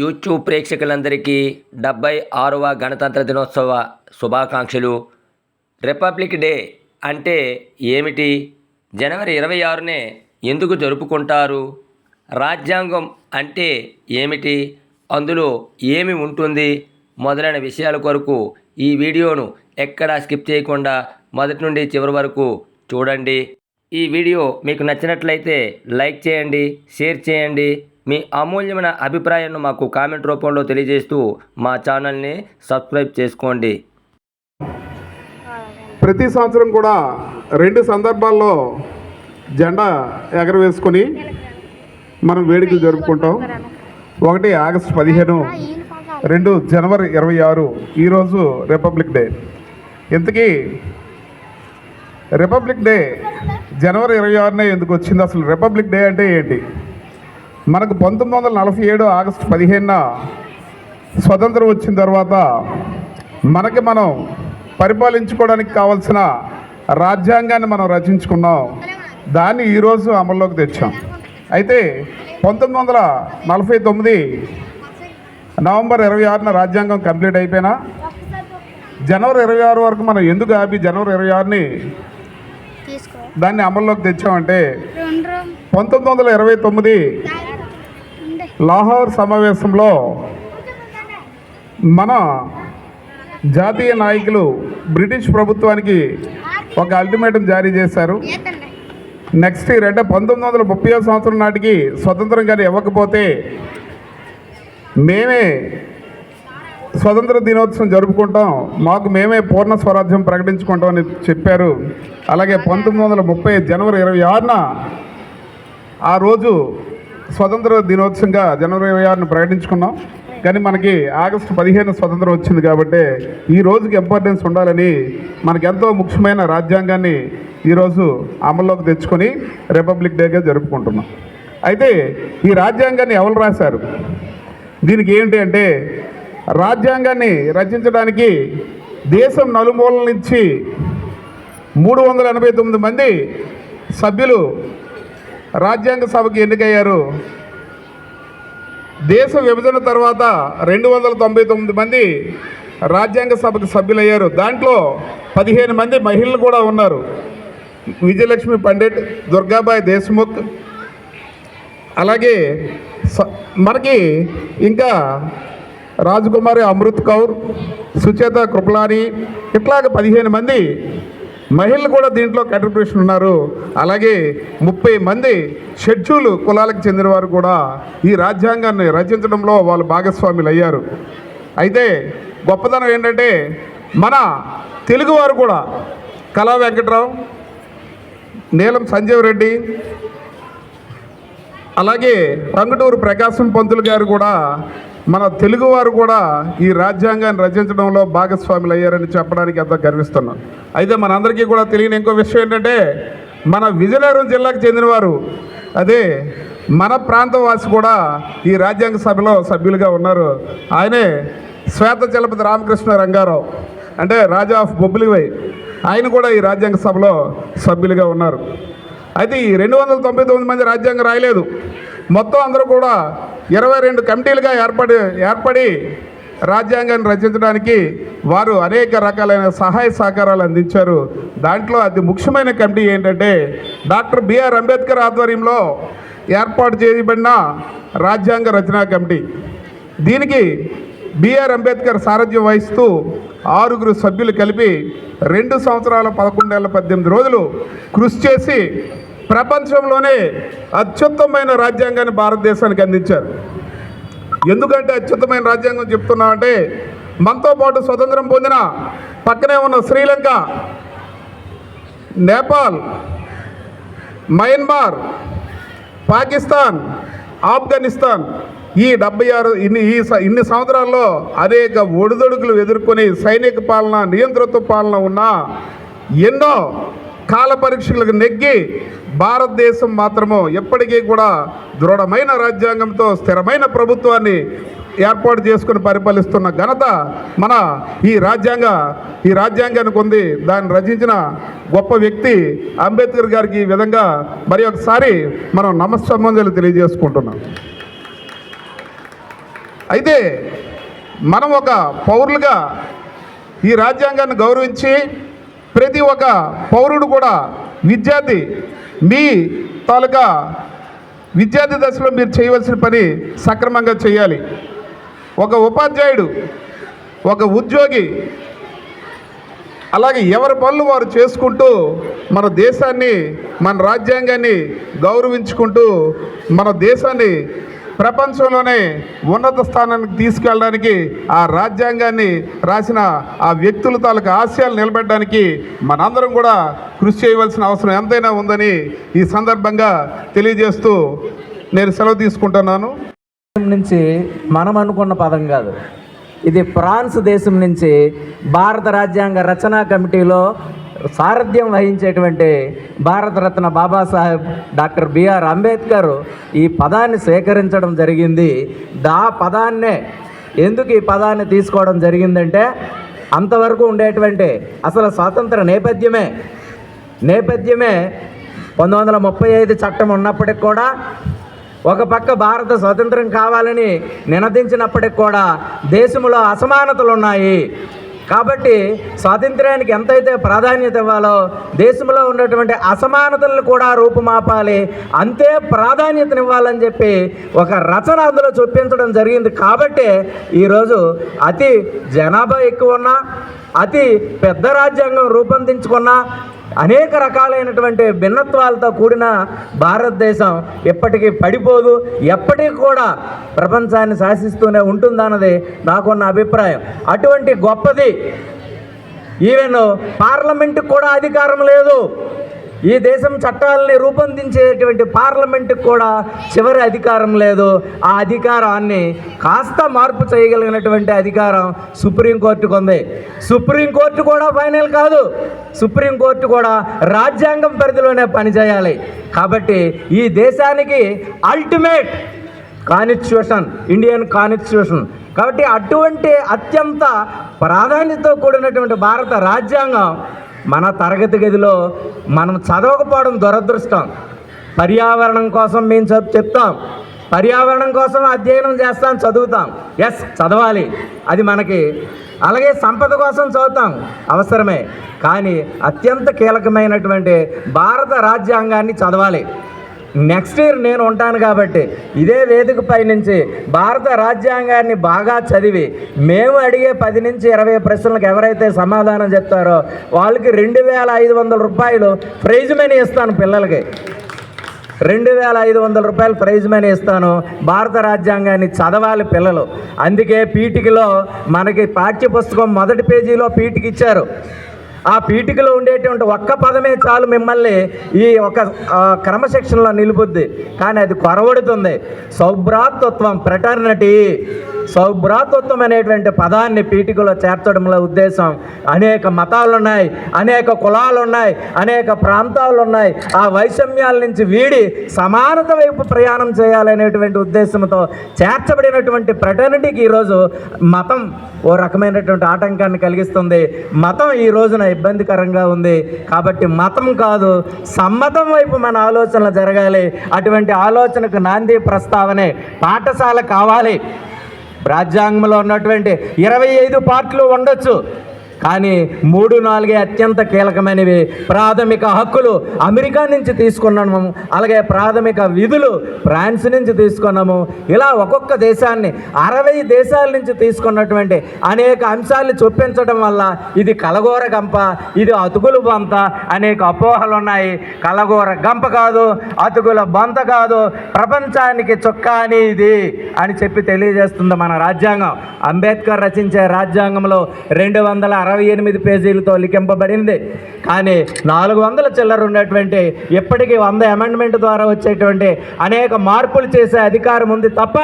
YouTube ప్రేక్షకులందరికీ డెబ్బై ఆరవ గణతంత్ర దినోత్సవ శుభాకాంక్షలు. రిపబ్లిక్ డే అంటే ఏమిటి? జనవరి ఇరవై ఆరునే ఎందుకు జరుపుకుంటారు? రాజ్యాంగం అంటే ఏమిటి? అందులో ఏమి ఉంటుంది? మొదలైన విషయాల కొరకు ఈ వీడియోను ఎక్కడా స్కిప్ చేయకుండా మొదటి నుండి చివరి వరకు చూడండి. ఈ వీడియో మీకు నచ్చినట్లయితే లైక్ చేయండి షేర్ చేయండి. మీ అమూల్యమైన అభిప్రాయాన్ని మాకు కామెంట్ రూపంలో తెలియజేస్తూ మా ఛానల్ని సబ్స్క్రైబ్ చేసుకోండి. ప్రతి సంవత్సరం కూడా రెండు సందర్భాల్లో జెండా ఎగరవేసుకొని మనం వేడుకలు జరుపుకుంటాం. ఒకటి ఆగస్టు పదిహేను రెండు జనవరి ఇరవై ఆరు ఈరోజు రిపబ్లిక్ డే ఇంతకీ రిపబ్లిక్ డే జనవరి ఇరవై ఆరునే ఎందుకు వచ్చింది? అసలు రిపబ్లిక్ డే అంటే ఏంటి? మనకు పంతొమ్మిది వందల నలభై ఏడు ఆగస్టు పదిహేనున స్వతంత్రం వచ్చిన తర్వాత మనకి మనం పరిపాలించుకోవడానికి కావాల్సిన రాజ్యాంగాన్ని మనం రచించుకున్నాం. దాన్ని ఈరోజు అమల్లోకి తెచ్చాం. అయితే పంతొమ్మిది వందల నలభై తొమ్మిది నవంబర్ ఇరవై ఆరున రాజ్యాంగం కంప్లీట్ అయిపోయినా జనవరి ఇరవై ఆరు వరకు మనం ఎందుకు ఆపి జనవరి ఇరవై ఆరుని దాన్ని అమల్లోకి తెచ్చామంటే పంతొమ్మిది వందల ఇరవై తొమ్మిది లాహోర్ సమావేశంలో మన జాతీయ నాయకులు బ్రిటిష్ ప్రభుత్వానికి ఒక అల్టిమేటం జారీ చేశారు. నెక్స్ట్ ఇయర్ అంటే పంతొమ్మిది వందల ముప్పై సంవత్సరం నాటికి స్వతంత్రం కానీ ఇవ్వకపోతే మేమే స్వతంత్ర దినోత్సవం జరుపుకుంటాం. మాకు మేమే పూర్ణ స్వరాజ్యం ప్రకటించుకుంటామని చెప్పారు. అలాగే పంతొమ్మిది వందల ముప్పై జనవరి ఇరవై ఆరున ఆ రోజు స్వతంత్ర దినోత్సవంగా జనవరి ఇరవై ఆరును ప్రకటించుకున్నాం. కానీ మనకి ఆగస్టు పదిహేను స్వతంత్రం వచ్చింది కాబట్టి ఈ రోజుకి ఇంపార్టెన్స్ ఉండాలని మనకి ఎంతో ముఖ్యమైన రాజ్యాంగాన్ని ఈరోజు అమల్లోకి తెచ్చుకొని రిపబ్లిక్ డేగా జరుపుకుంటున్నాం. అయితే ఈ రాజ్యాంగాన్ని ఎవరు రాశారు? దీనికి ఏంటి అంటే రాజ్యాంగాన్ని రచించడానికి దేశం నలుమూలల నుంచి మూడు వందల ఎనభై తొమ్మిది మంది సభ్యులు రాజ్యాంగ సభకి ఎన్నికయ్యారు? దేశ విభజన తర్వాత రెండు వందల తొంభై తొమ్మిది మంది రాజ్యాంగ సభకు సభ్యులయ్యారు. దాంట్లో పదిహేను మంది మహిళలు కూడా ఉన్నారు. విజయలక్ష్మి పండిట్ దుర్గాబాయ్ దేశ్ముఖ్. అలాగే స- మనకి ఇంకా రాజకుమారి అమృత్ కౌర్ సుచేత కృపలాని ఇట్లాగ పదిహేను మంది మహిళలు కూడా దీంట్లో కంట్రిబ్యూషన్ ఉన్నారు. అలాగే ముప్పై మంది షెడ్యూల్ కులాలకు చెందిన వారు కూడా ఈ రాజ్యాంగాన్ని రచించడంలో వాళ్ళు భాగస్వాములు అయ్యారు. అయితే గొప్పతనం ఏంటంటే మన తెలుగువారు కూడా కళా వెంకట్రావు నీలం సంజీవ్ రెడ్డి అలాగే రంగుటూరు ప్రకాశం పంతులు గారు కూడా మన తెలుగువారు కూడా ఈ రాజ్యాంగాన్ని రచించడంలో భాగస్వాములు అయ్యారని చెప్పడానికి ఎంతో గర్విస్తున్నాం. అయితే మనందరికీ కూడా తెలియని ఇంకో విషయం ఏంటంటే మన విజయనగరం జిల్లాకు చెందినవారు అదే మన ప్రాంతవాసి కూడా ఈ రాజ్యాంగ సభలో సభ్యులుగా ఉన్నారు. ఆయనే శ్వేత చలపతి రామకృష్ణ రంగారావు అంటే రాజా ఆఫ్ బొబ్బిలివై. ఆయన కూడా ఈ రాజ్యాంగ సభలో సభ్యులుగా ఉన్నారు. అయితే ఈ రెండు వందల తొంభై తొమ్మిది మంది రాజ్యాంగం రాయలేదు. మొత్తం అందరూ కూడా ఇరవై రెండు కమిటీలుగా ఏర్పడి ఏర్పడి రాజ్యాంగాన్ని రచించడానికి వారు అనేక రకాలైన సహాయ సహకారాలు అందించారు. దాంట్లో అతి ముఖ్యమైన కమిటీ ఏంటంటే డాక్టర్ బిఆర్ అంబేద్కర్ ఆధ్వర్యంలో ఏర్పాటు చేయబడిన రాజ్యాంగ రచనా కమిటీ. దీనికి బిఆర్ అంబేద్కర్ సారథ్యం వహిస్తూ ఆరుగురు సభ్యులు కలిపి రెండు సంవత్సరాల పదకొండేళ్ళ పద్దెనిమిది రోజులు కృషి చేసి ప్రపంచంలోనే అత్యుత్తమైన రాజ్యాంగాన్ని భారతదేశానికి అందించారు. ఎందుకంటే అత్యుత్తమైన రాజ్యాంగం చెప్తున్నామంటే మనతో పాటు స్వతంత్రం పొందిన పక్కనే ఉన్న శ్రీలంక నేపాల్ మయన్మార్ పాకిస్తాన్ ఆఫ్ఘనిస్తాన్ ఈ డెబ్బై ఆరు ఇన్ని ఈ స- ఇన్ని సంవత్సరాల్లో అనేక ఒడిదొడుకులు ఎదుర్కొని సైనిక పాలన నియంతృత్వ పాలన ఉన్న ఎన్నో కాల పరీక్షలకు నెగ్గి భారతదేశం మాత్రము ఎప్పటికీ కూడా దృఢమైన రాజ్యాంగంతో స్థిరమైన ప్రభుత్వాన్ని ఏర్పాటు చేసుకుని పరిపాలిస్తున్న ఘనత మన ఈ రాజ్యాంగ ఈ రాజ్యాంగానికి ఉంది. దాన్ని రచించిన గొప్ప వ్యక్తి అంబేద్కర్ గారికి ఈ విధంగా మరి ఒకసారి మనం నమస్సంబంధాలు తెలియజేసుకుంటున్నాం. అయితే మనం ఒక పౌరులుగా ఈ రాజ్యాంగాన్ని గౌరవించి ప్రతి ఒక్క పౌరుడు కూడా విద్యార్థి మీ తాలూకా విద్యార్థి దశలో మీరు చేయవలసిన పని సక్రమంగా చేయాలి. ఒక ఉపాధ్యాయుడు ఒక ఉద్యోగి అలాగే ఎవరి పనులు వారు చేసుకుంటూ మన దేశాన్ని మన రాజ్యాంగాన్ని గౌరవించుకుంటూ మన దేశాన్ని ప్రపంచంలోనే ఉన్నత స్థానానికి తీసుకెళ్ళడానికి ఆ రాజ్యాంగాన్ని రాసిన ఆ వ్యక్తుల తాలూకు ఆశయాలు నిలబెట్టడానికి మనందరం కూడా కృషి చేయవలసిన అవసరం ఎంతైనా ఉందని ఈ సందర్భంగా తెలియజేస్తూ నేను సెలవు తీసుకుంటున్నాను. నుంచి మనం అనుకున్న పదం కాదు. ఇది ఫ్రాన్స్ దేశం నుంచి భారత రాజ్యాంగ రచనా కమిటీలో సారథ్యం వహించేటువంటి భారతరత్న బాబాసాహెబ్ డాక్టర్ బిఆర్ అంబేద్కర్ ఈ పదాన్ని స్వీకరించడం జరిగింది. దా పదాన్నే ఎందుకు ఈ పదాన్ని తీసుకోవడం జరిగిందంటే అంతవరకు ఉండేటువంటి అసలు స్వాతంత్ర నేపథ్యమే నేపథ్యమే పంతొమ్మిది వందల ముప్పై ఐదు చట్టం ఉన్నప్పటికి కూడా ఒక పక్క భారత స్వతంత్రం కావాలని నినదించినప్పటికి కూడా దేశంలో అసమానతలు ఉన్నాయి కాబట్టి స్వాతంత్ర్యానికి ఎంతైతే ప్రాధాన్యత ఇవ్వాలో దేశంలో ఉన్నటువంటి అసమానతలను కూడా రూపుమాపాలి అంతే ప్రాధాన్యతనివ్వాలని చెప్పి ఒక రచన అందులో చూపించడం జరిగింది. కాబట్టి ఈరోజు అతి జనాభా ఎక్కువ ఉన్నా అతి పెద్ద రాజ్యాంగం రూపొందించుకున్న అనేక రకాలైనటువంటి భిన్నత్వాలతో కూడిన భారతదేశం ఎప్పటికీ పడిపోదు ఎప్పటికీ కూడా ప్రపంచాన్ని శాసిస్తూనే ఉంటుందన్నది నాకున్న అభిప్రాయం. అటువంటి గొప్పది. ఈవెన్ పార్లమెంటుకు కూడా అధికారం లేదు. ఈ దేశం చట్టాలని రూపొందించేటువంటి పార్లమెంటుకు కూడా చివరి అధికారం లేదు. ఆ అధికారాన్ని కాస్త మార్పు చేయగలిగినటువంటి అధికారం సుప్రీంకోర్టుకు ఉంది. సుప్రీంకోర్టు కూడా ఫైనల్ కాదు. సుప్రీంకోర్టు కూడా రాజ్యాంగం పరిధిలోనే పనిచేయాలి. కాబట్టి ఈ దేశానికి అల్టిమేట్ కాన్స్టిట్యూషన్ ఇండియన్ కాన్స్టిట్యూషన్. కాబట్టి అటువంటి అత్యంత ప్రాధాన్యతతో కూడినటువంటి భారత రాజ్యాంగం మన తరగతి గదిలో మనం చదవకపోవడం దురదృష్టం. పర్యావరణం కోసం మేము చెప్ చెప్తాం. పర్యావరణం కోసం అధ్యయనం చేస్తాం చదువుతాం. ఎస్ చదవాలి. అది మనకి అలాగే సంపద కోసం చదువుతాం. అవసరమే. కానీ అత్యంత కీలకమైనటువంటి భారత రాజ్యాంగాన్ని చదవాలి. నెక్స్ట్ ఇయర్ నేను ఉంటాను కాబట్టి ఇదే వేదికపై నుంచి భారత రాజ్యాంగాన్ని బాగా చదివి మేము అడిగే పది నుంచి ఇరవై ప్రశ్నలకు ఎవరైతే సమాధానం చెప్తారో వాళ్ళకి రెండు వేల ఐదు వందల రూపాయలు ప్రైజ్ మనీ ఇస్తాను పిల్లలకి. రెండు వేల ఐదు వందల రూపాయలు ప్రైజ్ మనీ ఇస్తాను. భారత రాజ్యాంగాన్ని చదవాలి పిల్లలు. అందుకే పీటికలో మనకి పాఠ్య పుస్తకం మొదటి పేజీలో పీటికి ఇచ్చారు. ఆ పీఠికలో ఉండేటువంటి ఒక్క పదమే చాలు మిమ్మల్ని ఈ ఒక క్రమశిక్షణలో నిలుపుద్ది. కానీ అది కొరవడుతుంది. సౌభ్రాతత్వం ప్రటర్నటీ సౌభ్రాతృత్వం అనేటువంటి పదాన్ని పీఠికలో చేర్చడంలో ఉద్దేశం. అనేక మతాలు ఉన్నాయి అనేక కులాలు ఉన్నాయి అనేక ప్రాంతాలు ఉన్నాయి ఆ వైషమ్యాల నుంచి వీడి సమానత వైపు ప్రయాణం చేయాలనేటువంటి ఉద్దేశంతో చేర్చబడినటువంటి ప్రటర్నిటీకి ఈరోజు మతం ఓ రకమైనటువంటి ఆటంకాన్ని కలిగిస్తుంది. మతం ఈ రోజున ఇబ్బందికరంగా ఉంది. కాబట్టి మతం కాదు సమ్మతం వైపు మన ఆలోచనలు జరగాలి. అటువంటి ఆలోచనకు నాంది ప్రస్తావనే పాఠశాల కావాలి. రాజ్యాంగంలో ఉన్నటువంటి ఇరవై ఐదు పార్ట్లు ఉండొచ్చు. కానీ మూడు నాలుగే అత్యంత కీలకమైనవి. ప్రాథమిక హక్కులు అమెరికా నుంచి తీసుకున్నాము. అలాగే ప్రాథమిక విధులు ఫ్రాన్స్ నుంచి తీసుకున్నాము. ఇలా ఒక్కొక్క దేశాన్ని అరవై దేశాల నుంచి తీసుకున్నటువంటి అనేక అంశాలు చొప్పించడం వల్ల ఇది కలగోర గంప ఇది అతుకులు బొంత అనేక అపోహలు ఉన్నాయి. కలగోర గంప కాదు అతుకుల బొంత కాదు ప్రపంచానికి చొక్కాని ఇది అని చెప్పి తెలియజేస్తుంది మన రాజ్యాంగం. అంబేద్కర్ రచించే రాజ్యాంగంలో రెండు వందల అరవై ఎనిమిది పేజీలతో లిఖింపబడింది. కానీ నాలుగు వందల చిల్లర ఉన్నటువంటి ఇప్పటికీ వంద అమెండ్మెంట్ ద్వారా వచ్చేటువంటి అనేక మార్పులు చేసే అధికారం ఉంది తప్ప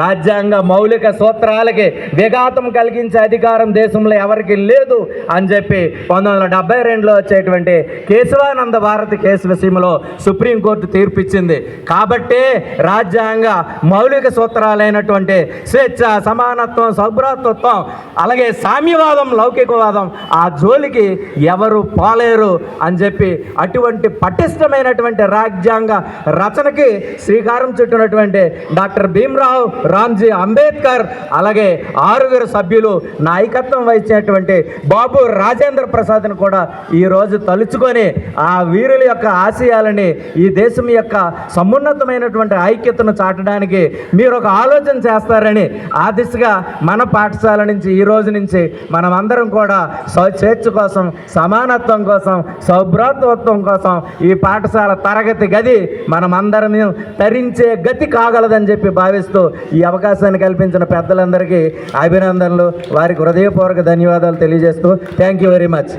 రాజ్యాంగ మౌలిక సూత్రాలకి విఘాతం కలిగించే అధికారం దేశంలో ఎవరికి లేదు అని చెప్పి పంతొమ్మిది వందల డెబ్బై రెండులో వచ్చేటువంటి కేశవానంద భారతి కేసు విషయంలో సుప్రీంకోర్టు తీర్పిచ్చింది. కాబట్టి రాజ్యాంగ మౌలిక సూత్రాలైనటువంటి స్వేచ్ఛ సమానత్వం సౌభ్రాతృత్వం అలాగే సామ్యవాదం లౌకిక లౌకికవాదం ఆ జోలికి ఎవరు పోలేరు అని చెప్పి అటువంటి పటిష్టమైనటువంటి రాజ్యాంగ రచనకి శ్రీకారం చుట్టినటువంటి డాక్టర్ భీమ్రావ్ రామ్జీ అంబేద్కర్ అలాగే ఆరుగురు సభ్యులు నాయకత్వం వహించినటువంటి బాబు రాజేంద్ర ప్రసాద్ని కూడా ఈరోజు తలుచుకొని ఆ వీరుల యొక్క ఆశయాలని ఈ దేశం యొక్క సమున్నతమైనటువంటి ఐక్యతను చాటడానికి మీరు ఒక ఆలోచన చేస్తారని ఆ దిశగా మన పాఠశాల నుంచి ఈ రోజు నుంచి మనం అందరం కూడా కూడా స్వేచ్ఛ కోసం సమానత్వం కోసం సౌభ్రాతృత్వం కోసం ఈ పాఠశాల తరగతి గది మనం తరించే గతి కాగలదని చెప్పి భావిస్తూ ఈ అవకాశాన్ని కల్పించిన పెద్దలందరికీ అభినందనలు. వారికి హృదయపూర్వక ధన్యవాదాలు తెలియజేస్తూ థ్యాంక్ యూ వెరీ మచ్.